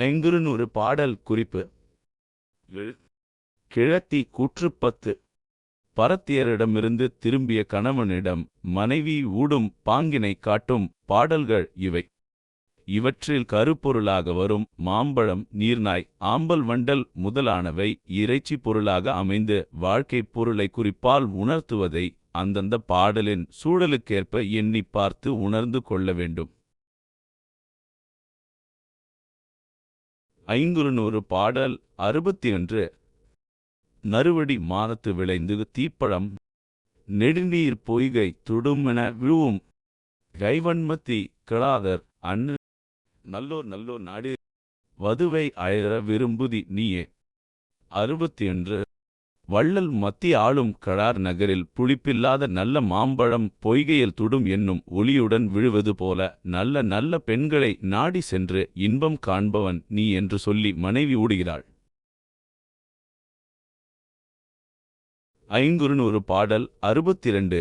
ஐங்குறுநூறு பாடல் குறிப்பு. கிழத்தி கிழத்தி கூற்றுப்பத்து. பரத்தியரிடமிருந்து திரும்பிய கணவனிடம் மனைவி ஊடும் பாங்கினைக் காட்டும் பாடல்கள் இவை. இவற்றில் கருப்பொருளாக வரும் மாம்பழம் நீர்நாய் ஆம்பல் வண்டல் முதலானவை இறைச்சி பொருளாக அமைந்து வாழ்க்கைப் பொருளை குறிப்பால் உணர்த்துவதை அந்தந்த பாடலின் சூழலுக்கேற்ப எண்ணிப் பார்த்து உணர்ந்து கொள்ள வேண்டும். ஐங்குறுநூறு பாடல் அறுபத்தி ஒன்று நறுவடி மாதத்து விளைந்து தீப்பழம் நெடுநீர் பொய்கை துடுமென விழுவும். கைவன்மத்தி கிளாதர் அன்று நல்லோர் நல்லோர் நாடு வதுவை அயர விரும்புதி நீயே. அறுபத்தி ஒன்று வள்ளல் மத்தி ஆளும் கழார் நகரில் புளிப்பில்லாத நல்ல மாம்பழம் பொய்கையில் துடும் என்னும் ஒளியுடன் விழுவது போல நல்ல நல்ல பெண்களை நாடி சென்று இன்பம் காண்பவன் நீ என்று சொல்லி மனைவி ஊடுகிறாள் ஐங்குறுநூறு பாடல் அறுபத்திரண்டு.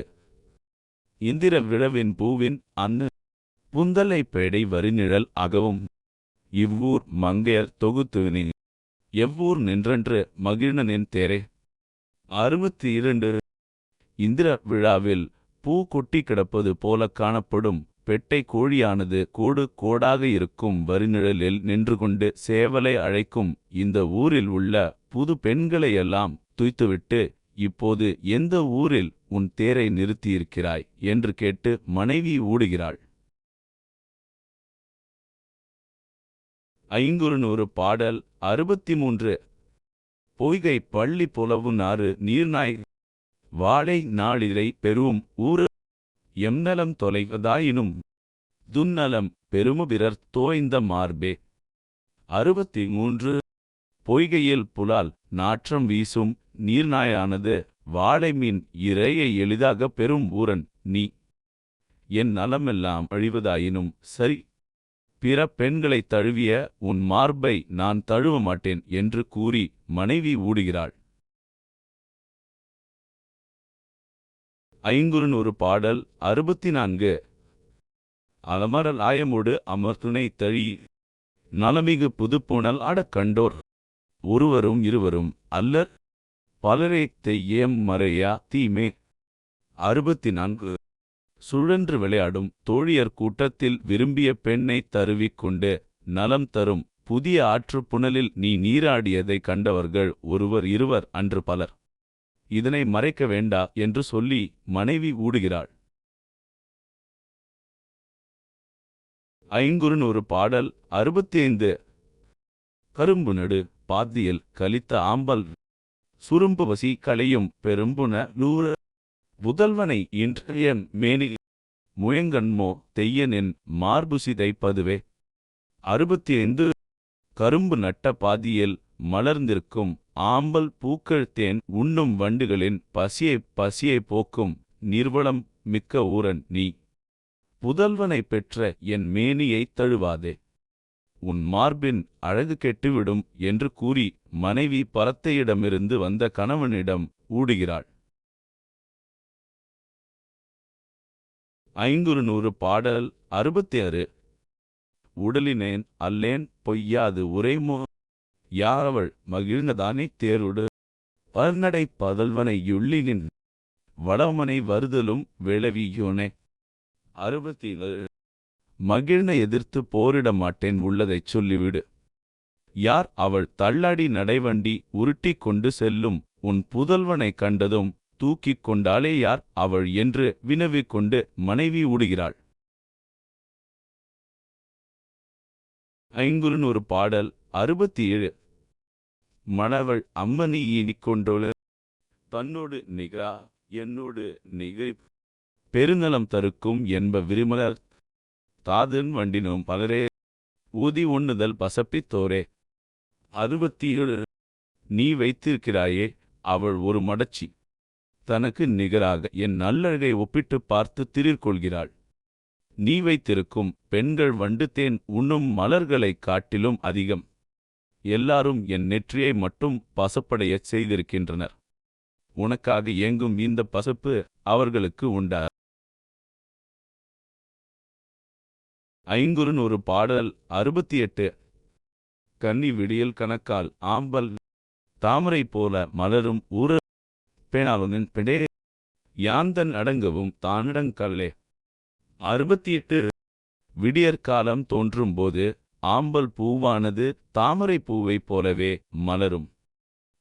இந்திர விழவின் பூவின் அன்னு புந்தலை பேடை வரிநிழல் அகவும். இவ்வூர் மங்கையர் தொகுத்துவினி எவ்வூர் நின்றன்று மகிழ்நனின் தேரே. அறுபத்தி இரண்டு இந்திர விழாவில் பூ கொட்டி கிடப்பது போல காணப்படும் பெட்டை கோழியானது கோடு கோடாக இருக்கும் வரிநிழலில் நின்று கொண்டு சேவலை அழைக்கும் இந்த ஊரில் உள்ள புது பெண்களையெல்லாம் துய்த்துவிட்டு இப்போது எந்த ஊரில் உன் தேரை நிறுத்தியிருக்கிறாய்? என்று கேட்டு மனைவி ஊடுகிறாள். ஐங்குறுநூறு பாடல் அறுபத்தி மூன்று பொய்கை பள்ளி புலவு நாறு நீர்நாய். வாழை நாளிரை பெரும் ஊறு. எம்நலம் தொலைவதாயினும் துன்னலம் பெருமுபிறர் தோய்ந்த மார்பே. அறுபத்தி மூன்று பொய்கையில் புலால் நாற்றம் வீசும் நீர்நாயானது வாழை மீன் இரையை எளிதாக பெறும் ஊரன் நீ. என் நலமெல்லாம் அழிவதாயினும் சரி. பிற பெண்களைத் தழுவிய உன் மார்பை நான் தழுவ மாட்டேன் என்று கூறி மனைவி ஊடுகிறாள். ஐங்குறுநூறு பாடல் அறுபத்தி நான்கு அலமரல் ஆயமோடு அமர்த்துணை தழி. நலமிகு புதுப்புணல் ஆடக் கண்டோர். ஒருவரும் இருவரும் அல்லர். பலரே தெய்யம் மறையா தீமே. அறுபத்தி நான்கு சுழன்று விளையாடும் தோழியர் கூட்டத்தில் விரும்பிய பெண்ணைத் தருவிக்கொண்டு நலம் தரும் புதிய ஆற்றுப்புணலில் நீ நீராடியதைக் கண்டவர்கள் ஒருவர் இருவர் அன்று பலர். இதனை மறைக்க வேண்டா என்று சொல்லி மனைவி ஊடுகிறாள். ஐங்குறுநூறு பாடல் அறுபத்தி ஐந்து கரும்பு நடு பாத்தியில் கலித்த ஆம்பல். சுரும்பு வசி களையும் பெரும்புன நூறு. புதல்வனை இன்றைய மேனி முயங்கன்மோ தெய்யனின் மார்புசிதை பதுவே. அறுபத்தி ஐந்து கரும்பு நட்ட பாதியில் மலர்ந்திருக்கும் ஆம்பல் பூக்கள் தேன் உண்ணும் வண்டுகளின் பசியை பசியை போக்கும் நிர்வளம் மிக்க ஊரன் நீ. புதல்வனை பெற்ற என் மேனியைத் தழுவாதே. உன் மார்பின் அழகு கெட்டுவிடும் என்று கூறி மனைவி பரத்தையிடமிருந்து வந்த கணவனிடம் ஊடுகிறாள். ஐங்குறுநூறு பாடல் அறுபத்தி ஆறு உடலினேன் அல்லேன் பொய்யாது உரைமோ? யாரவள் மகிழ்ந்ததானே தேருடு? பர்நடை பதல்வனை யுள்ளினின் வடமனை வருதலும் விளவியோனே அறுபத்தி மகிழ்ன எதிர்த்து போரிட மாட்டேன் உள்ளதைச் சொல்லிவிடு. யார் அவள் தள்ளாடி நடைவண்டி உருட்டிக் கொண்டு செல்லும் உன் புதல்வனைக் கண்டதும் தூக்கிக் கொண்டாலே யார்? அவள் என்று வினவிக் கொண்டு மனைவி ஊடுகிறாள் ஐங்குறுநூறு பாடல் அறுபத்தி ஏழு மணவள் அம்மனி ஈனிக்கொண்டோளு தன்னோடு நிகரா என்னோடு நிகை பெருநலம் தருக்கும் என்ப விருமலர். தாதன் வண்டினும் பலரே. ஊதி உண்ணுதல் பசப்பித்தோரே அறுபத்தி ஏழு நீ வைத்திருக்கிறாயே அவள் ஒரு மடச்சி. தனக்கு நிகராக என் நல்லழகை ஒப்பிட்டுப் பார்த்து திரிர்கொள்கிறாள் நீ வைத்திருக்கும் பெண்கள் வண்டு தேன் உண்ணும் மலர்களைக் காட்டிலும் அதிகம். எல்லாரும் என் நெற்றியை மட்டும் பசப்படையச் செய்திருக்கின்றனர். உனக்காக ஏங்கும் இந்த பசப்பு அவர்களுக்கு உண்டா? ஒரு பாடல் அறுபத்தி எட்டு கன்னி விடியல் கணக்கால் ஆம்பல் தாமரை போல மலரும் ஊர பேணாளனின் பெடே. யாந்தன் அடங்கவும் தானடங்கல்லே அறுபத்தி எட்டு விடியற்காலம் தோன்றும்போது ஆம்பல் பூவானது தாமரை பூவைப் போலவே மலரும்.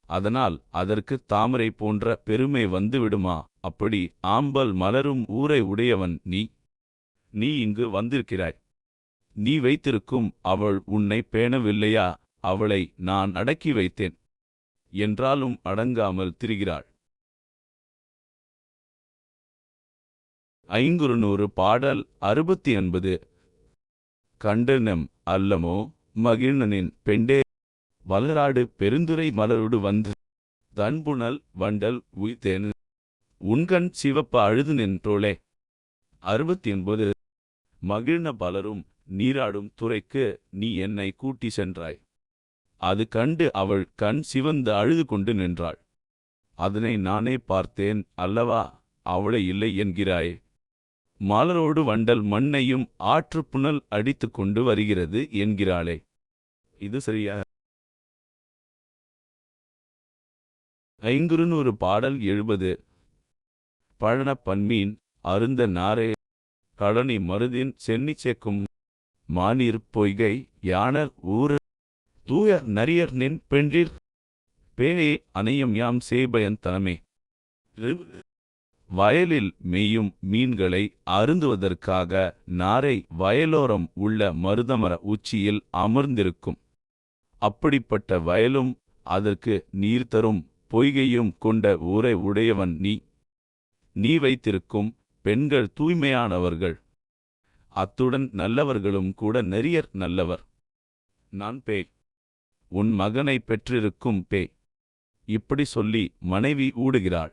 அதனால் அதற்கு தாமரை போன்ற பெருமை வந்துவிடுமா? அப்படி ஆம்பல் மலரும் ஊரை உடையவன் நீ. நீ இங்கு வந்திருக்கிறாய். நீ வைத்திருக்கும் அவள் உன்னை பேணவில்லையா? அவளை நான் அடக்கி வைத்தேன். என்றாலும் அடங்காமல் திரிகிறாள். ஐங்குறுநூறு பாடல் அறுபத்தி ஒன்பது. கண்டனம் அல்லமோ மகிழ்னனின் பெண்டே. வளராடு பெருந்துரை மலரோடு வந்து தன்புணல் வண்டல் உய்தேன் உண்கண் சிவப்ப அழுது நின்றோளே அறுபத்தி ஒன்பது. மகிழ்ன பலரும் நீராடும் துறைக்கு நீ என்னை கூட்டி சென்றாய். அது கண்டு அவள் கண் சிவந்து அழுது கொண்டு நின்றாள். அதனை நானே பார்த்தேன் அல்லவா அவளை இல்லை என்கிறாய். மலரோடு வண்டல் மண்ணையும் ஆற்று அடித்து அடித்துக் கொண்டு வருகிறது என்கிறாளே. இது சரியா? ஐங்குறுநூறு பாடல் எழுபது. பழன பன்மீன் அருந்த நாரே. கடனி மருதின் சென்னி சேக்கும் மானிர் பொய்கை யானர் ஊர் தூய நரியர் நின் பெண்டிர். பேயே அணையம் யாம் சேபயன் தலைமை வயலில் மேயும் மீன்களை அருந்துவதற்காக நாரை வயலோரம் உள்ள மருதமர உச்சியில் அமர்ந்திருக்கும். அப்படிப்பட்ட வயலும் அதற்கு நீர் தரும் பொய்கையும் கொண்ட ஊரை உடையவன் நீ. நீ வைத்திருக்கும் பெண்கள் தூய்மையானவர்கள். அத்துடன் நல்லவர்களும் கூட நெறியர் நல்லவர். நான் பே உன் மகனை பெற்றிருக்கும் பே இப்படி சொல்லி மனைவி ஊடுகிறாள்.